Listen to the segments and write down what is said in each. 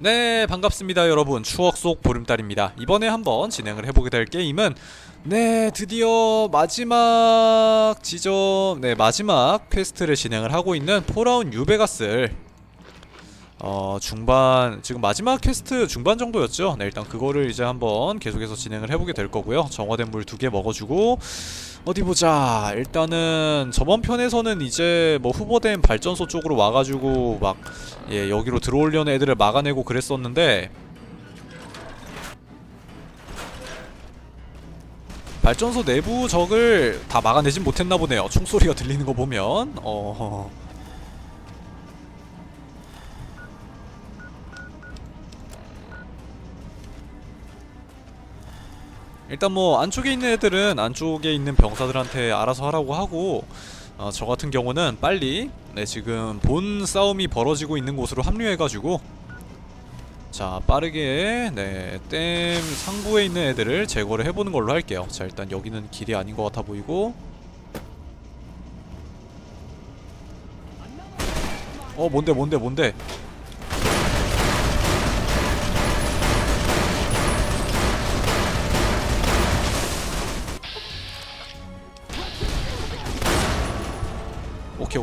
네 반갑습니다 여러분. 추억 속 보름달입니다. 이번에 한번 진행을 해보게 될 게임은 네 드디어 마지막 지점 네 마지막 퀘스트를 진행을 하고 있는 폴아웃 뉴베가스를 어 중반 지금 마지막 퀘스트 중반 정도였죠 네 일단 그거를 이제 한번 계속해서 진행을 해보게 될 거고요 정화된 물 두 개 먹어주고 어디 보자 일단은 저번 편에서는 이제 뭐 후보된 발전소 쪽으로 와가지고 막 예, 여기로 들어오려는 애들을 막아내고 그랬었는데 발전소 내부 적을 다 막아내진 못했나 보네요. 총소리가 들리는 거 보면 어. 일단 뭐 안쪽에 있는 애들은 안쪽에 있는 병사들한테 알아서 하라고 하고 어, 저 같은 경우는 빨리 네 지금 본 싸움이 벌어지고 있는 곳으로 합류해가지고 자 빠르게 네댐 상부에 있는 애들을 제거를 해보는 걸로 할게요. 자 일단 여기는 길이 아닌 것 같아 보이고. 어 뭔데 뭔데 뭔데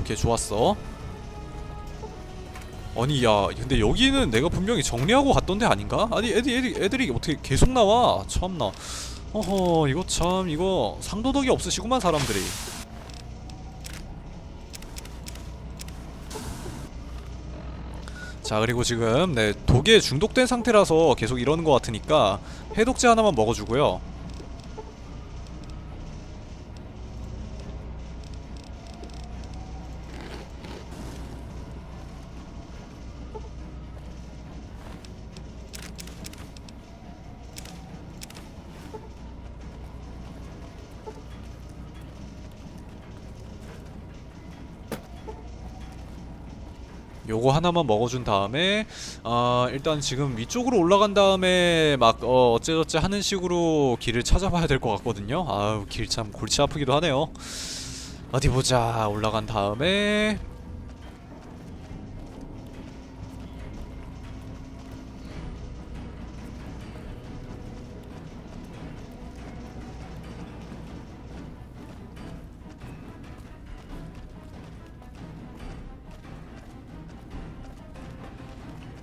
오케이 좋았어. 아니 야 근데 여기는 내가 분명히 정리하고 갔던 데 아닌가? 아니 애들, 애들, 애들이 어떻게 계속 나와? 참나. 어허 이거 참 이거 상도덕이 없으시구만 사람들이. 자 그리고 지금 네 독에 중독된 상태라서 계속 이러는 것 같으니까 해독제 하나만 먹어주고요 요거 하나만 먹어준 다음에 아 일단 지금 위쪽으로 올라간 다음에 막 어, 어째저째 하는 식으로 길을 찾아봐야 될 것 같거든요. 아우 길 참 골치 아프기도 하네요. 어디 보자. 올라간 다음에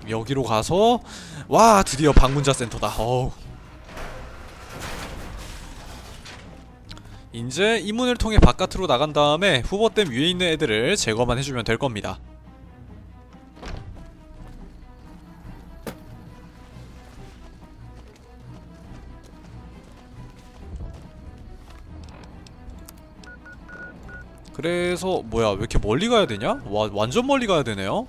여기로 가서 와 드디어 방문자 센터다. 어우. 이제 이 문을 통해 바깥으로 나간 다음에 후보댐 위에 있는 애들을 제거만 해주면 될 겁니다. 그래서 뭐야 왜 이렇게 멀리 가야 되냐? 와 완전 멀리 가야 되네요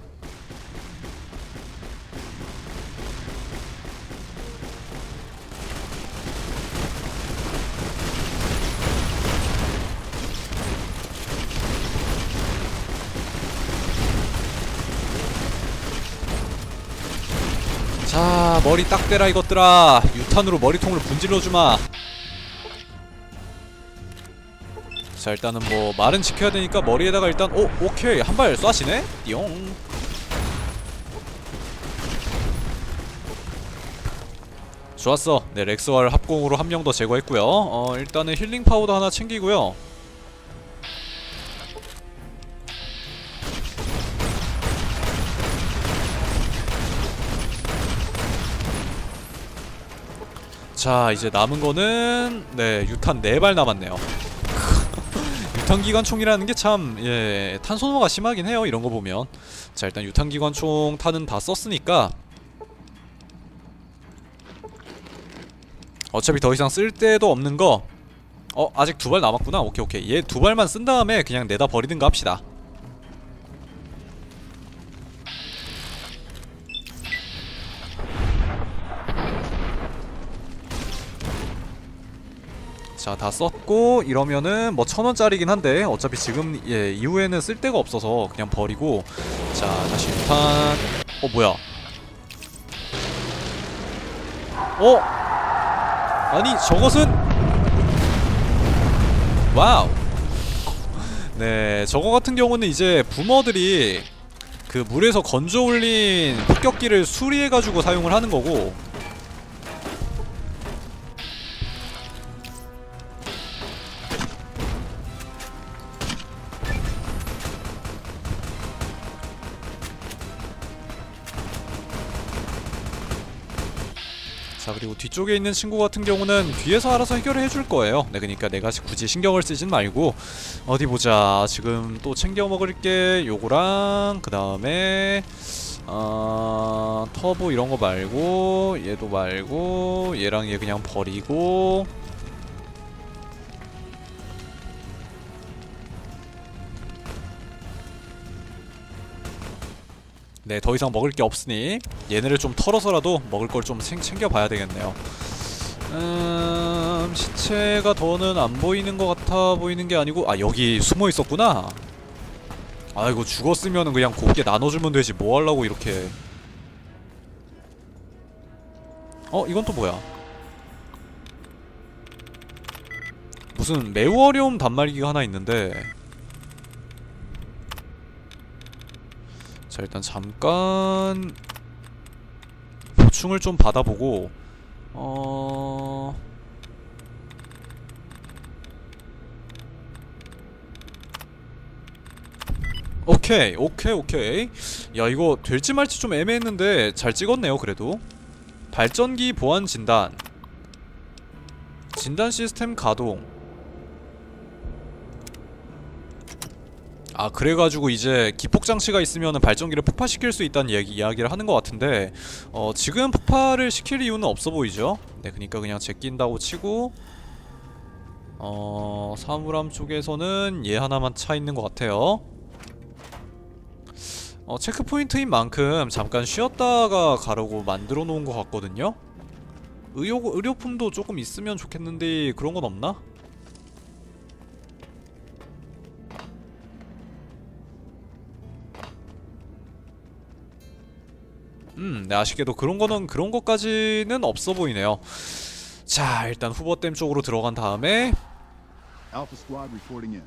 자 머리 딱 대라 이것들아. 유탄으로 머리통을 분질러주마. 자 일단은 뭐 말은 지켜야 되니까 머리에다가 일단 오 오케이. 한 발 쏴시네? 띠용. 좋았어. 네 렉스왈 합공으로 한 명 더 제거했고요. 어 일단은 힐링 파우더 하나 챙기고요 자 이제 남은 거는 네 유탄 4발 남았네요. 유탄 기관총이라는 게 참 예, 탄소노가 심하긴 해요 이런 거 보면. 자 일단 유탄 기관총 탄은 다 썼으니까. 어차피 더 이상 쓸 데도 없는 거. 어 아직 두 발 남았구나. 오케이 오케이. 얘 두 발만 쓴 다음에 그냥 내다 버리든가 합시다 자, 다 썼고 이러면은 뭐 천 원짜리긴 한데 어차피 지금 예 이후에는 쓸 데가 없어서 그냥 버리고. 자 다시 유탄. 어 뭐야? 어? 아니 저것은? 와우. 네 저거 같은 경우는 이제 부머들이 그 물에서 건져 올린 폭격기를 수리해가지고 사용을 하는 거고 뒤쪽에 있는 친구 같은 경우는 뒤에서 알아서 해결을 해줄 거예요. 네 그러니까 내가 굳이 신경을 쓰진 말고 어디 보자. 지금 또 챙겨 먹을 게. 요거랑 그 다음에 어, 터보 이런 거 말고 얘도 말고 얘랑 얘 그냥 버리고 네, 더 이상 먹을 게 없으니 얘네를 좀 털어서라도 먹을 걸 좀 챙겨봐야 되겠네요. 음, 시체가 더는 안 보이는 것 같아 보이는 게 아니고 아 여기 숨어 있었구나. 아이고 죽었으면은 그냥 곱게 나눠주면 되지 뭐 하려고 이렇게. 어 이건 또 뭐야? 무슨 매우 어려운 단말기가 하나 있는데 자 일단 잠깐 보충을 좀 받아보고 어... 오케이 오케이 오케이. 야 이거 될지 말지 좀 애매했는데 잘 찍었네요 그래도. 발전기 보안 진단. 진단 시스템 가동 아 그래가지고 이제 기폭 장치가 있으면 발전기를 폭파시킬 수 있다는 이야기, 이야기를 하는 것 같은데 어 지금 폭파를 시킬 이유는 없어 보이죠? 네 그니까 그냥 제낀다고 치고 어 사물함 쪽에서는 얘 하나만 차 있는 것 같아요 어 체크포인트인 만큼 잠깐 쉬었다가 가려고 만들어 놓은 것 같거든요? 의료, 의료품도 조금 있으면 좋겠는데 그런 건 없나? 음, 네, 아쉽게도 그런 거는 그런 것까지는 없어 보이네요. 자, 일단 후보댐 쪽으로 들어간 다음에.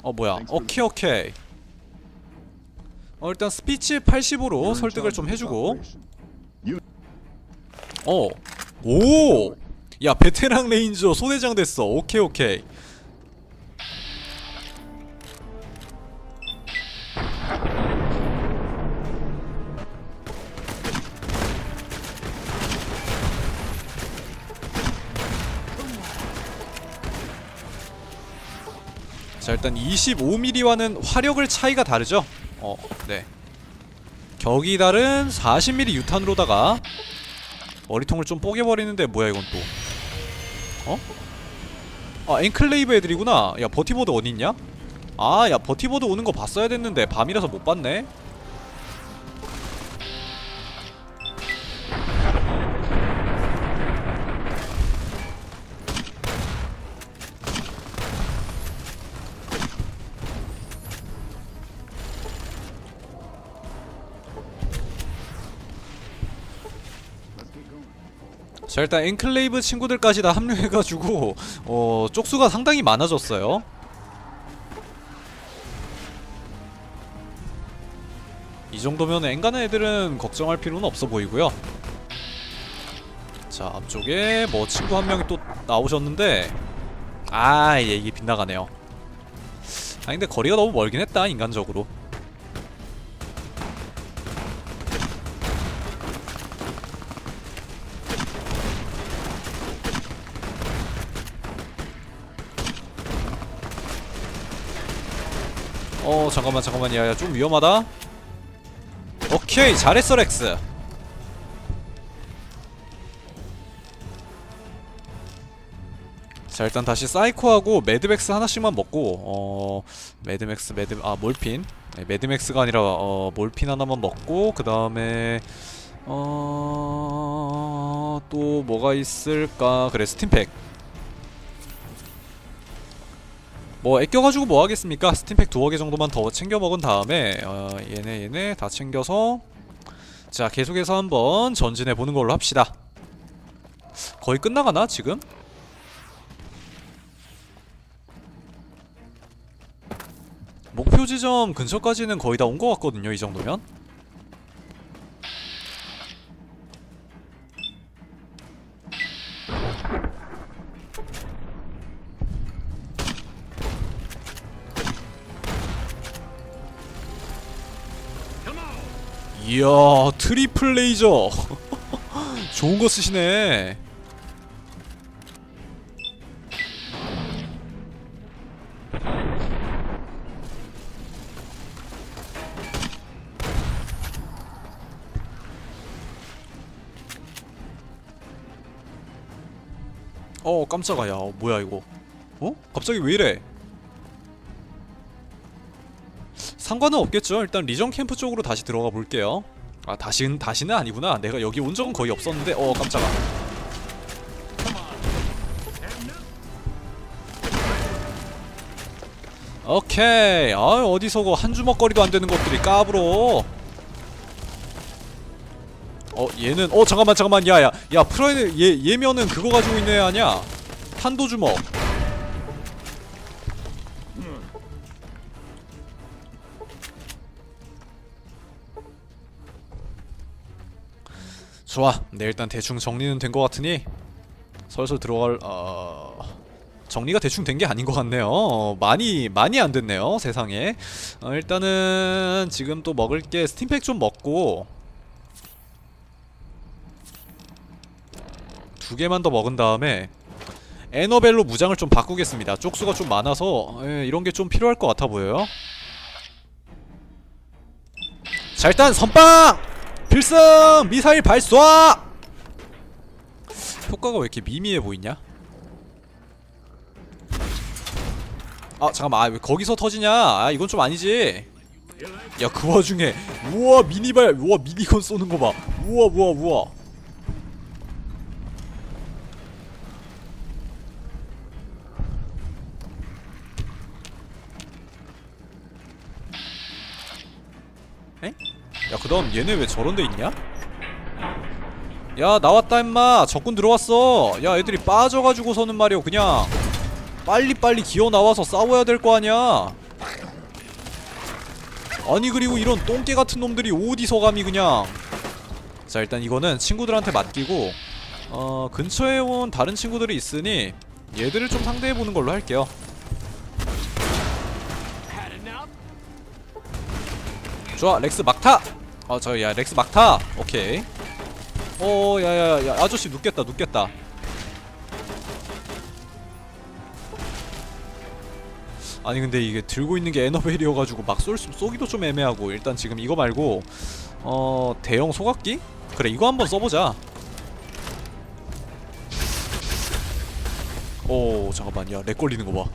어 뭐야? 오케이 오케이. 어 일단 스피치 80으로 You're in 설득을 좀 해주고. 어. 오! 야, 베테랑 레인저 소대장 됐어. 오케이 오케이. 일단 25mm와는 화력을 차이가 다르죠? 어, 네. 격이 다른 40mm 유탄으로다가 머리통을 좀 뽀개버리는데 뭐야 이건 또 어? 아 앵클레이브 애들이구나 야 버티보드 어딨냐? 아야 버티보드 오는 거 봤어야 됐는데 밤이라서 못 봤네 자 일단 앵클레이브 친구들까지 다 합류해가지고 어 쪽수가 상당히 많아졌어요. 이 정도면 앵간한 애들은 걱정할 필요는 없어 보이고요. 자 앞쪽에 뭐 친구 한 명이 또 나오셨는데 아 예, 이게 빗나가네요. 아 근데 거리가 너무 멀긴 했다 인간적으로 어 잠깐만 잠깐만. 야야 좀 위험하다. 오케이 잘했어 렉스. 자 일단 다시 사이코하고 매드맥스 하나씩만 먹고 어 매드맥스 매드 아 몰핀. 네, 매드맥스가 아니라 어 몰핀 하나만 먹고 그 다음에 어 또 뭐가 있을까? 그래 스팀팩 뭐 아껴가지고 뭐 하겠습니까? 스팀팩 두어 개 정도만 더 챙겨 먹은 다음에 어, 얘네 얘네 다 챙겨서 자 계속해서 한번 전진해 보는 걸로 합시다. 거의 끝나가나 지금? 목표 지점 근처까지는 거의 다 온 것 같거든요 이 정도면 이야 트리플 레이저. 좋은 거 쓰시네. 어 깜짝아 야 어, 뭐야 이거. 어? 갑자기 왜 이래? 상관은 없겠죠. 일단 리전 캠프 쪽으로 다시 들어가 볼게요 아 다시는 다시는 아니구나. 내가 여기 온 적은 거의 없었는데. 어 깜짝아. 오케이. 아 어디서 한 주먹거리도 안 되는 것들이 까불어. 어 얘는 어 잠깐만 잠깐만. 야야 야 프라이드 얘 얘면은 그거 가지고 있네 아냐 탄도 주먹 좋아. 네 일단 대충 정리는 된 것 같으니 슬슬 들어갈 어... 정리가 대충 된 게 아닌 것 같네요. 어, 많이 많이 안 됐네요 세상에. 어, 일단은 지금 또 먹을 게 스팀팩 좀 먹고 두 개만 더 먹은 다음에 에너벨로 무장을 좀 바꾸겠습니다. 쪽수가 좀 많아서 예, 이런 게 좀 필요할 것 같아 보여요. 자 일단 선빵! 필승! 미사일 발사! 효과가 왜 이렇게 미미해 보이냐? 아 잠깐만 아, 왜 거기서 터지냐 아 이건 좀 아니지 야 그 와중에 우와 미니발 우와 미니건 쏘는 거봐 우와 우와 우와 야 그다음 얘네 왜 저런 데 있냐? 야 나왔다 임마. 적군 들어왔어. 야 애들이 빠져가지고서는 말이오 그냥. 빨리빨리 기어 나와서 싸워야 될 거 아니야. 아니 그리고 이런 똥개 같은 놈들이 어디서 감히 그냥. 자 일단 이거는 친구들한테 맡기고 어 근처에 온 다른 친구들이 있으니 얘들을 좀 상대해보는 걸로 할게요 좋아 렉스 막타! 어저야 렉스 막타! 오케이. 어 야야야 아저씨 눕겠다 눕겠다. 아니 근데 이게 들고 있는 게 에너벨이어가지고 막 쏠, 쏘기도 좀 애매하고 일단 지금 이거 말고 어 대형 소각기? 그래 이거 한번 써보자. 오 잠깐만 야렉 걸리는 거봐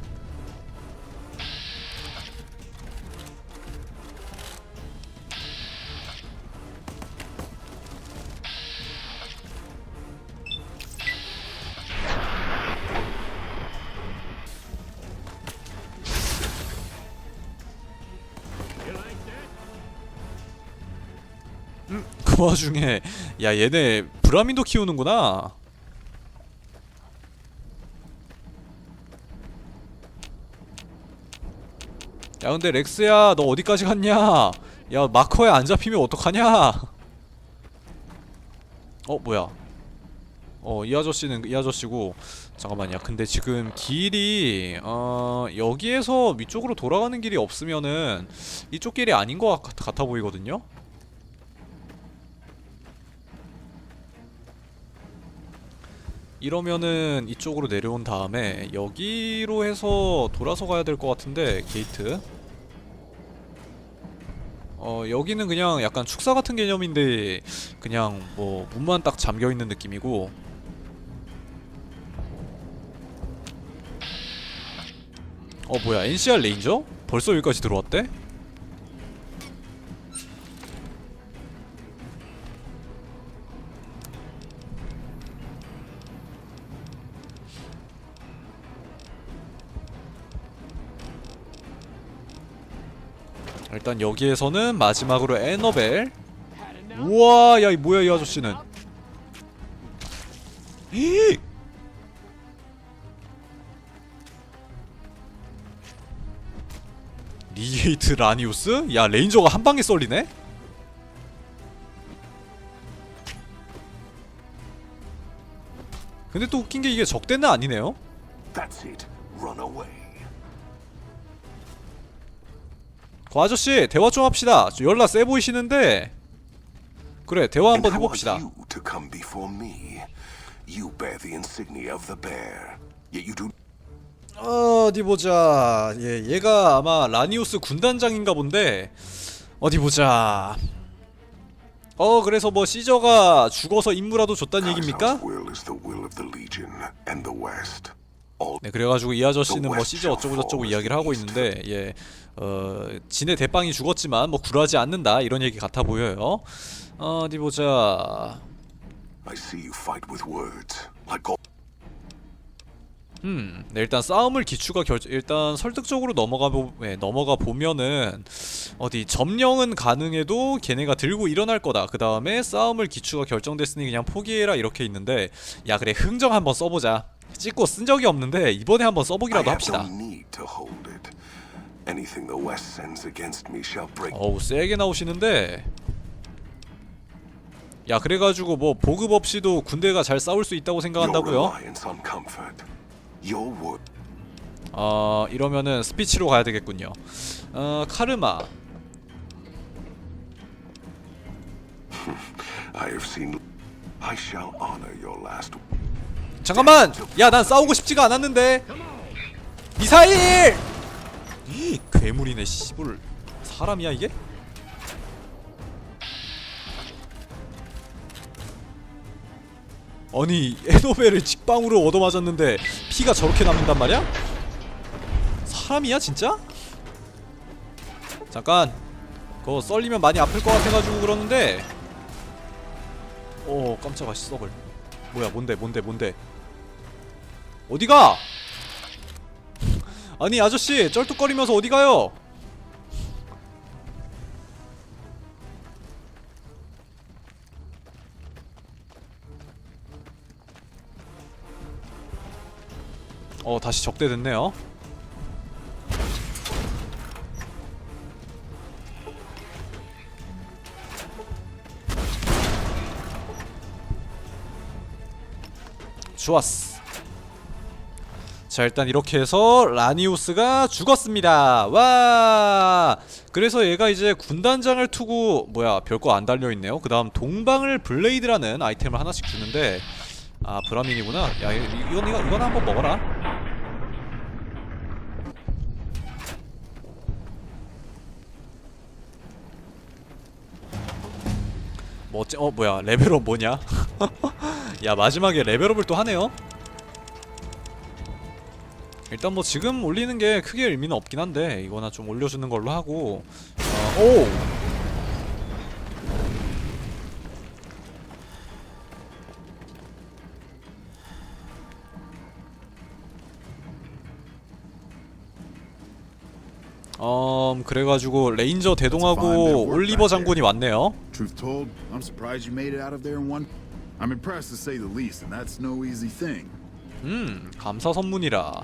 그 와중에 야 얘네 브라민도 키우는구나. 야 근데 렉스야 너 어디까지 갔냐? 야 마커에 안 잡히면 어떡하냐? 어 뭐야? 어 이 아저씨는 이 아저씨고. 잠깐만 야 근데 지금 길이 어 여기에서 위쪽으로 돌아가는 길이 없으면은 이쪽 길이 아닌 것 같, 같아 보이거든요 이러면은 이쪽으로 내려온 다음에 여기로 해서 돌아서 가야 될 것 같은데 게이트 어 여기는 그냥 약간 축사 같은 개념인데 그냥 뭐 문만 딱 잠겨 있는 느낌이고 어 뭐야 NCR 레인저? 벌써 여기까지 들어왔대? 일단 여기에서는 마지막으로 에너벨 우와 야이 뭐야 이 아저씨는 히! 리게이트 라니우스? 야 레인저가 한 방에 썰리네? 근데 또 웃긴 게 이게 적대는 아니네요 That's it. 그 아저씨 대화 좀 합시다 저 연락 세 보이시는데 그래 대화 한번 해봅시다. 어디 보자. 예, 얘가 아마 라니우스 군단장인가 본데 어디 보자. 어 그래서 뭐 시저가 죽어서 임무라도 줬단 얘기입니까? All 네 그래가지고 이 아저씨는 뭐 시저 어쩌고 저쩌고 이야기를 하고 있는데 예, 어 진의 대빵이 죽었지만 뭐 굴하지 않는다 이런 얘기 같아 보여요. 어, 어디 보자. 음, 네, 일단 싸움을 기추가 결 일단 설득적으로 넘어가 보 네, 넘어가 보면은 어디 점령은 가능해도 걔네가 들고 일어날 거다. 그 다음에 싸움을 기추가 결정됐으니 그냥 포기해라 이렇게 있는데 야 그래 흥정 한번 써보자. 찍고 쓴 적이 없는데 이번에 한번 써보기라도 합시다. 어우 세게 나오시는데 야 그래가지고 뭐 보급 없이도 군대가 잘 싸울 수 있다고 생각한다고요? 어 이러면은 스피치로 가야 되겠군요. 어 카르마 I have seen. I shall honor your last. 잠깐만! 야, 난 싸우고 싶지가 않았는데. 미사일! 이 괴물이네, 씨불. 사람이야 이게? 아니, 에노벨을 직방으로 얻어맞았는데 피가 저렇게 남는단 말이야? 사람이야, 진짜? 잠깐. 그거 썰리면 많이 아플 것 같아가지고 그러는데. 오, 깜짝아, 썩을. 뭐야 뭔데 뭔데 뭔데 어디가 아니 아저씨 쩔뚝거리면서 어디 가요 어 다시 적대됐네요 좋았어. 자 일단 이렇게 해서 라니우스가 죽었습니다. 와. 그래서 얘가 이제 군단장을 투고 뭐야 별거 안 달려 있네요. 그 다음 동방을 블레이드라는 아이템을 하나씩 주는데 아 브라민이구나. 야 이- 이건 이건 이건 한번 먹어라. 뭐 어째 어 뭐야 레벨업 뭐냐? 야 마지막에 레벨업을 또 하네요. 일단 뭐 지금 올리는 게 크게 의미는 없긴 한데 이거나 좀 올려주는 걸로 하고 어, 오 음 그래가지고 레인저 대동하고 올리버 장군이 왔네요. Truth told, I'm surprised you made it out of there in one. I'm impressed to say the least, and that's no easy thing. 음 감사 선문이라.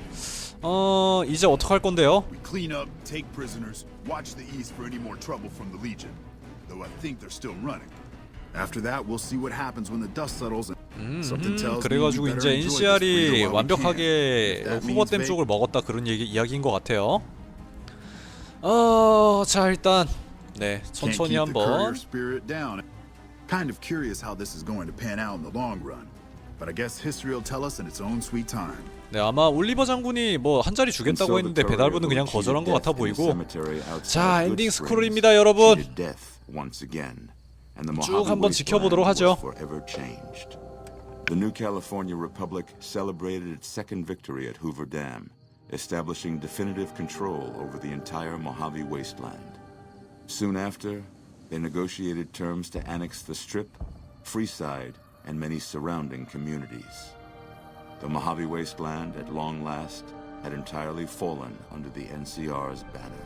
어 이제 어떡할 건데요? We clean up, take prisoners, watch the east for any more trouble from the Legion. Though I think they're still running. After that, we'll see what happens when the dust settles. 음, we 그래가지고 이제 NCR이. 완벽하게 후보댐 쪽을 먹었다 그런 얘기 이야기인 것 같아요. 어, 자 일단 네 천천히 한번. Kind of curious how this is going to pan out in the long run. But I guess history will tell us in its own sweet time. 네 아마 올리버 장군이 뭐 한 자리 주겠다고 했는데 배달부는 그냥 거절한 것 같아 보이고 자, 엔딩 스크롤입니다, 여러분. 쭉 한번 지켜보도록 하죠. The New California Republic celebrated its second victory at Hoover Dam, establishing definitive control over the entire Mojave Wasteland. Soon after, they negotiated terms to annex the Strip, Freeside, and many surrounding communities. The Mojave Wasteland, at long last, had entirely fallen under the NCR's banner.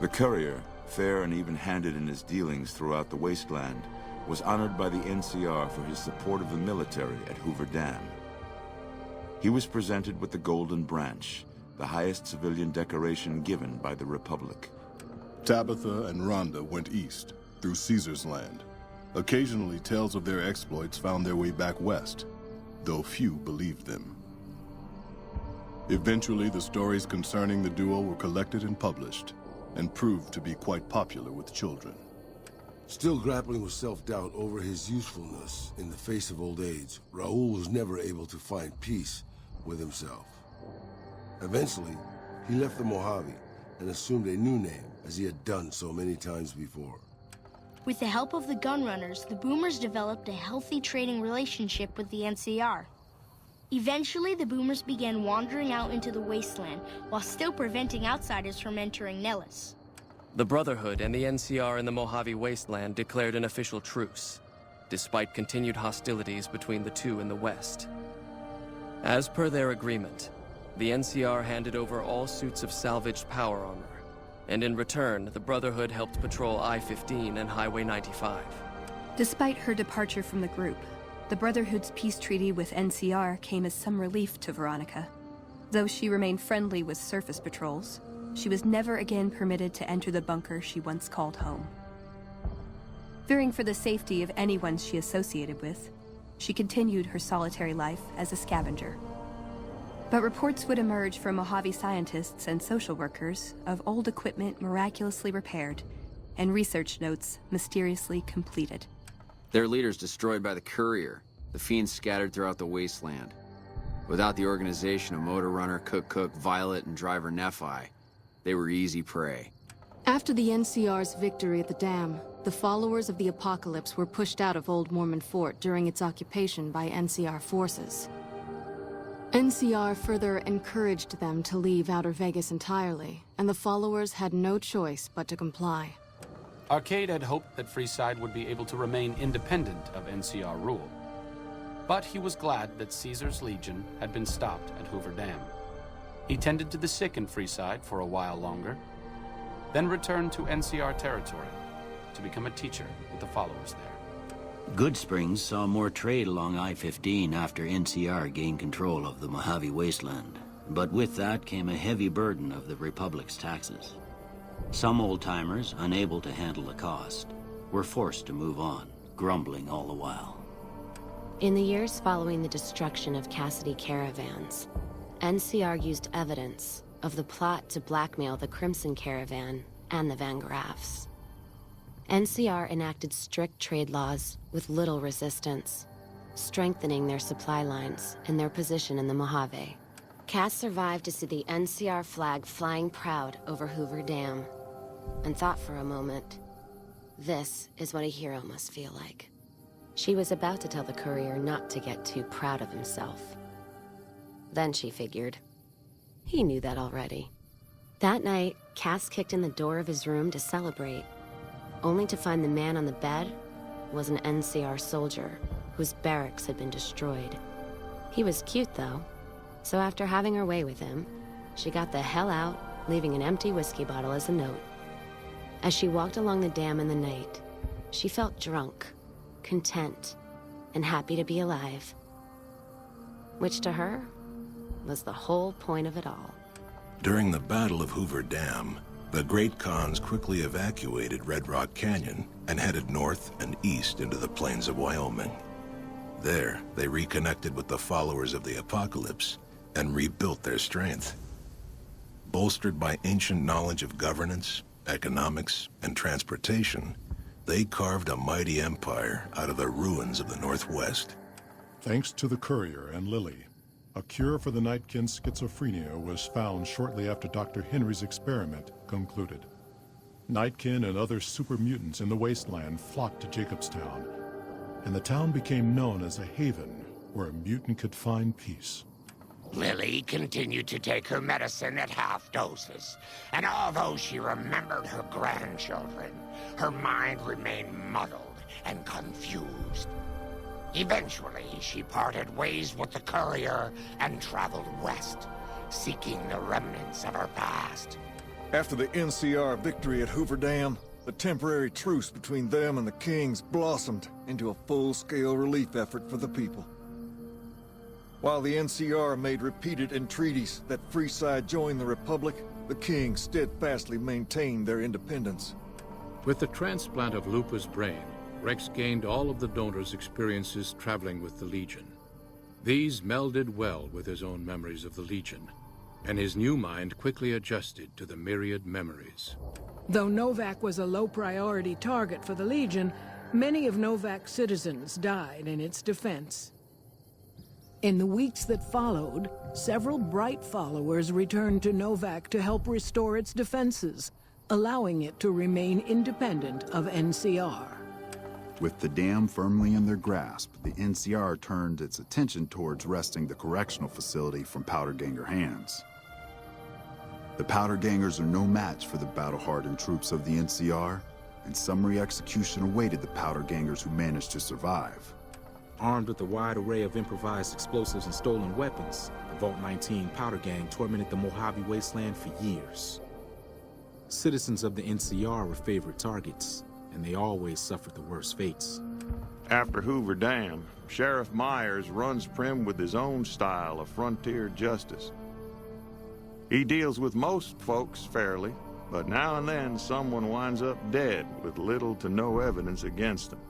The courier, fair and even handed in his dealings throughout the wasteland, was honored by the NCR for his support of the military at Hoover Dam. He was presented with the Golden Branch, the highest civilian decoration given by the Republic. Tabitha and Rhonda went east, through Caesar's land. Occasionally, tales of their exploits found their way back west, though few believed them. Eventually, the stories concerning the duo were collected and published, and proved to be quite popular with children. Still grappling with self-doubt over his usefulness in the face of old age, Raul was never able to find peace with himself. Eventually, he left the Mojave and assumed a new name, as he had done so many times before. With the help of the Gunrunners, the Boomers developed a healthy trading relationship with the NCR. Eventually, the Boomers began wandering out into the wasteland while still preventing outsiders from entering Nellis. The Brotherhood and the NCR in the Mojave Wasteland declared an official truce, despite continued hostilities between the two in the West. As per their agreement, the NCR handed over all suits of salvaged power armor, and in return, the Brotherhood helped patrol I 15 and Highway 95. Despite her departure from the group, the Brotherhood's peace treaty with NCR came as some relief to Veronica. Though she remained friendly with surface patrols, she was never again permitted to enter the bunker she once called home. Fearing for the safety of anyone she associated with, she continued her solitary life as a scavenger. But reports would emerge from Mojave scientists and social workers of old equipment miraculously repaired and research notes mysteriously completed. Their leaders destroyed by the courier, the fiends scattered throughout the wasteland. Without the organization of Motor Runner, Cook Cook, Violet, and Driver Nephi, they were easy prey. After the NCR's victory at the dam, the followers of the Apocalypse were pushed out of Old Mormon Fort during its occupation by NCR forces. NCR further encouraged them to leave Outer Vegas entirely, and the followers had no choice but to comply. Arcade had hoped that Freeside would be able to remain independent of NCR rule. But he was glad that Caesar's Legion had been stopped at Hoover Dam. He tended to the sick in Freeside for a while longer, then returned to NCR territory to become a teacher with the followers there. Good Springs saw more trade along I-15 after NCR gained control of the Mojave Wasteland. But with that came a heavy burden of the Republic's taxes. Some old-timers, unable to handle the cost, were forced to move on, grumbling all the while. In the years following the destruction of Cassidy caravans, NCR used evidence of the plot to blackmail the Crimson Caravan and the Van Graffs. NCR enacted strict trade laws with little resistance, strengthening their supply lines and their position in the Mojave. Cass survived to see the NCR flag flying proud over Hoover Dam, and thought for a moment, this is what a hero must feel like. She was about to tell the courier not to get too proud of himself. Then she figured, he knew that already. That night, Cass kicked in the door of his room to celebrate, only to find the man on the bed was an NCR soldier whose barracks had been destroyed. He was cute, though, so after having her way with him, she got the hell out, leaving an empty whiskey bottle as a note. As she walked along the dam in the night, she felt drunk, content, and happy to be alive. Which to her was the whole point of it all. During the Battle of Hoover Dam, the Great Khans quickly evacuated Red Rock Canyon and headed north and east into the plains of Wyoming. There, they reconnected with the followers of the Apocalypse and rebuilt their strength. Bolstered by ancient knowledge of governance, economics, and transportation, they carved a mighty empire out of the ruins of the Northwest. Thanks to the courier and Lily, a cure for the Nightkin's schizophrenia was found shortly after Dr. Henry's experiment concluded. Nightkin and other super mutants in the wasteland flocked to Jacobstown, and the town became known as a haven where a mutant could find peace. Lily continued to take her medicine at half doses, and although she remembered her grandchildren, her mind remained muddled and confused. Eventually, she parted ways with the courier and traveled west, seeking the remnants of her past. After the NCR victory at Hoover Dam, the temporary truce between them and the Kings blossomed into a full-scale relief effort for the people. While the NCR made repeated entreaties that Freeside join the Republic, the Kings steadfastly maintained their independence. With the transplant of Lupa's brain, Rex gained all of the donor's experiences traveling with the Legion. These melded well with his own memories of the Legion, and his new mind quickly adjusted to the myriad memories. Though Novak was a low priority target for the Legion, many of Novak's citizens died in its defense. In the weeks that followed, several bright followers returned to Novak to help restore its defenses, allowing it to remain independent of NCR. With the dam firmly in their grasp, the NCR turned its attention towards wresting the correctional facility from Powder Ganger hands. The Powder Gangers are no match for the battle-hardened troops of the NCR, and summary execution awaited the Powder Gangers who managed to survive. Armed with a wide array of improvised explosives and stolen weapons, the Vault 19 Powder Gang tormented the Mojave Wasteland for years. Citizens of the NCR were favorite targets, and they always suffered the worst fates. After Hoover Dam, Sheriff Myers runs Prim with his own style of frontier justice. He deals with most folks fairly, but now and then someone winds up dead with little to no evidence against them.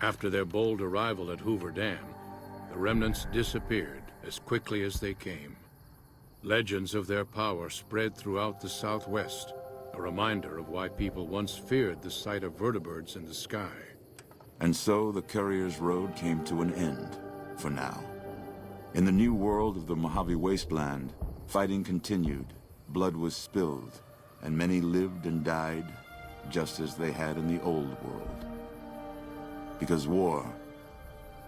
After their bold arrival at Hoover Dam, the remnants disappeared as quickly as they came. Legends of their power spread throughout the Southwest, a reminder of why people once feared the sight of vertebrates in the sky. And so the Courier's Road came to an end, for now. In the new world of the Mojave Wasteland, fighting continued, blood was spilled, and many lived and died just as they had in the old world. Because war,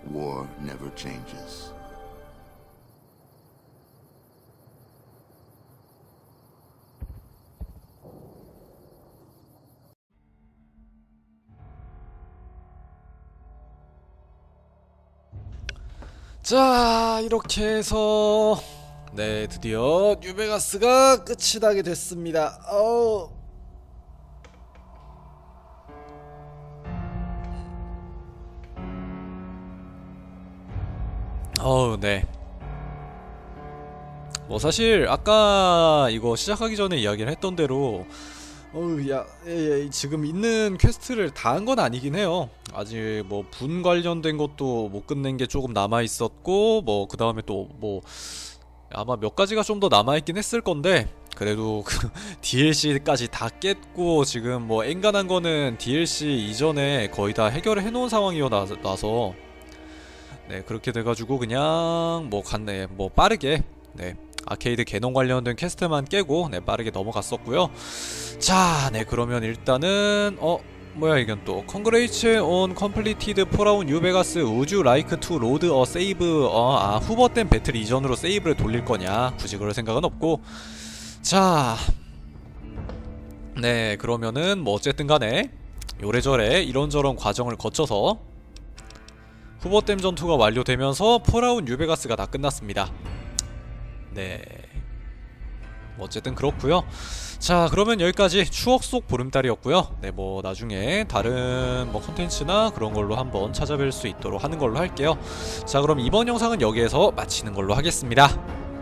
war never changes. 자 이렇게 해서 네 드디어 뉴베가스가 끝이 나게 됐습니다 어 어우 네. 뭐 사실 아까 이거 시작하기 전에 이야기를 했던 대로 어우 야 예, 예, 지금 있는 퀘스트를 다 한 건 아니긴 해요. 아직 뭐 분 관련된 것도 못 끝낸 게 조금 남아 있었고 뭐 그 다음에 또 뭐 아마 몇 가지가 좀 더 남아 있긴 했을 건데 그래도 그 DLC까지 다 깼고 지금 뭐 엔간한 거는 DLC 이전에 거의 다 해결을 해놓은 상황이어서. 네 그렇게 돼가지고 그냥 뭐 갔네. 뭐 빠르게. 네 아케이드 개non 관련된 퀘스트만 깨고 네 빠르게 넘어갔었고요. 자 네 그러면 일단은 어 뭐야 이건 또. Congrats on completed 폴아웃 뉴베가스 우주 라이크 투 로드 어 세이브 어아 후버댐 배틀 이전으로 세이브를 돌릴 거냐? 굳이 그럴 생각은 없고. 자 네 그러면은 뭐 어쨌든 간에 요래저래 이런저런 과정을 거쳐서 후보댐 전투가 완료되면서 폴아웃 뉴베가스가 다 끝났습니다. 네. 뭐 어쨌든 그렇고요. 자, 그러면 여기까지 추억 속 보름달이었고요. 네, 뭐 나중에 다른 뭐 컨텐츠나 그런 걸로 한번 찾아뵐 수 있도록 하는 걸로 할게요. 자, 그럼 이번 영상은 여기에서 마치는 걸로 하겠습니다.